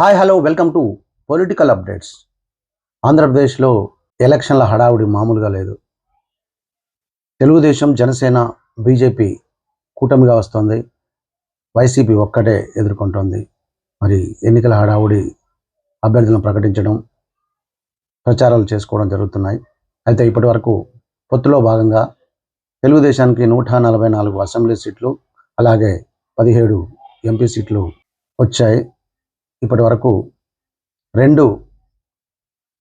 Hi hello welcome to political updates. ఆంధ్రప్రదేశ్లో ఎలక్షన్ల హడావుడి మామూలుగా లేదు. తెలుగుదేశం జనసేన బీజేపీ కూటమిగా వస్తుంది. వైసీపీ ఒక్కటే ఎదుర్కొంటోంది. మరి ఎన్నికల హడావుడి అభ్యర్థులను ప్రకటించడం ప్రచారాలు చేసుకోవడం జరుగుతున్నాయి. అయితే ఇప్పటి వరకు పొత్తులో భాగంగా తెలుగుదేశానికి నూట నలభై నాలుగు అసెంబ్లీ సీట్లు అలాగే పదిహేడు ఎంపీ సీట్లు వచ్చాయి. ఇప్పటి వరకు రెండు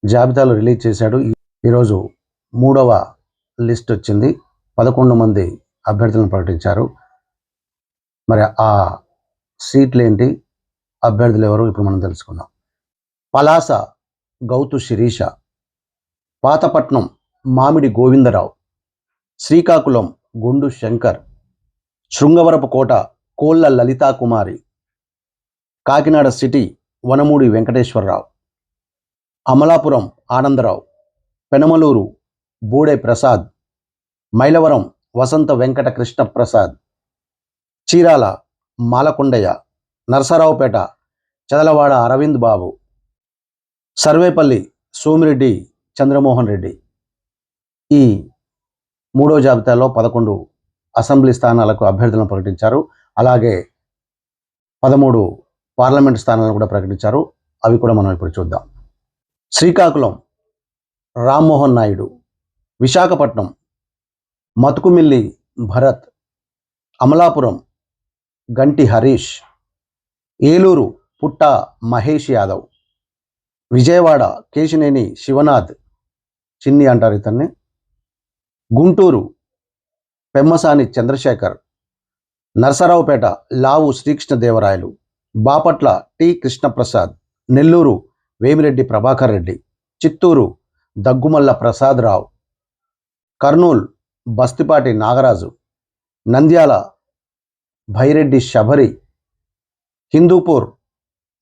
జాబితాలు రిలీజ్ చేశాడు. ఈరోజు మూడవ లిస్ట్ వచ్చింది. పదకొండు మంది అభ్యర్థులను ప్రకటించారు. మరి ఆ సీట్లు ఏంటి? అభ్యర్థులు ఎవరు? ఇప్పుడు మనం తెలుసుకుందాం. పలాస గౌతు శిరీష పాతపట్నం మామిడి గోవిందరావు శ్రీకాకుళం గుండు శంకర్ శృంగవరపు కోట కోళ్ళ లలితా కుమారి కాకినాడ సిటీ వనమూడి వెంకటేశ్వరరావు. అమలాపురం ఆనందరావు. పెనమలూరు బూడే ప్రసాద్. మైలవరం వసంత వెంకట కృష్ణ ప్రసాద్. చీరాల మాలకొండయ్య నరసరావుపేట చదలవాడ అరవింద్ బాబు. సర్వేపల్లి సోమిరెడ్డి చంద్రమోహన్ రెడ్డి. ఈ మూడో జాబితాలో పదకొండు అసెంబ్లీ స్థానాలకు అభ్యర్థులను ప్రకటించారు. అలాగే పదమూడు పార్లమెంట్ స్థానాలను కూడా ప్రకటించారు. అవి కూడా మనం ఇప్పుడు చూద్దాం. శ్రీకాకుళం రామ్మోహన్ నాయుడు విశాఖపట్నం మతుకుమిల్లి భరత్ అమలాపురం గంటి హరీష్ ఏలూరు పుట్ట మహేష్ యాదవ్ విజయవాడ కేశినేని శివనాథ్ చిన్ని అంటారు ఇతన్ని Guntur Pemmasani Chandrasekhar Narasaraopet Lavu Srikrishnadevarayalu Bapatla T. Krishnaprasad Nellore Vemireddy Prabhakar Reddy Chittoor Daggumalla Prasad Rao Kurnool Bastipati Nagaraju Nandyal Byreddy Sabari Hindupur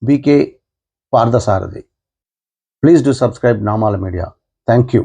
BK Parthasarathi. Please do subscribe Namala media. Thank you